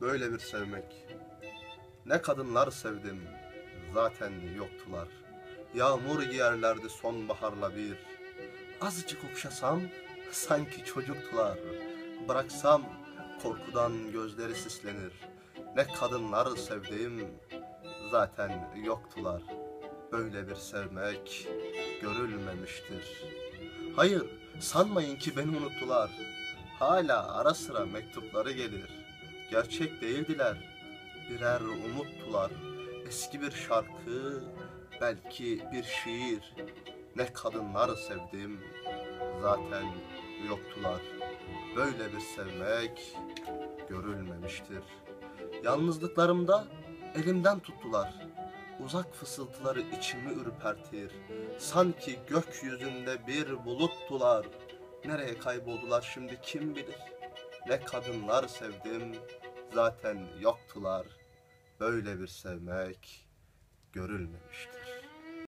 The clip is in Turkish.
böyle bir sevmek. Ne kadınlar sevdim, zaten yoktular. Yağmur giyerlerdi sonbaharla bir. Azıcık okşasam, sanki çocuktular. Bıraksam, korkudan gözleri sislenir. Ne kadınlar sevdim, zaten yoktular. Böyle bir sevmek görülmemiştir. Hayır, sanmayın ki beni unuttular. Hala ara sıra mektupları gelir. Gerçek değildiler, birer umuttular. Eski bir şarkı, belki bir şiir. Ne kadınlar sevdim, zaten yoktular. Böyle bir sevmek görülmemiştir. Yalnızlıklarımda elimden tuttular. Uzak fısıltıları içimi ürpertir. Sanki gökyüzünde bir buluttular. Nereye kayboldular şimdi kim bilir? Ne kadınlar sevdim, zaten yoktular. Böyle bir sevmek görülmemiştir.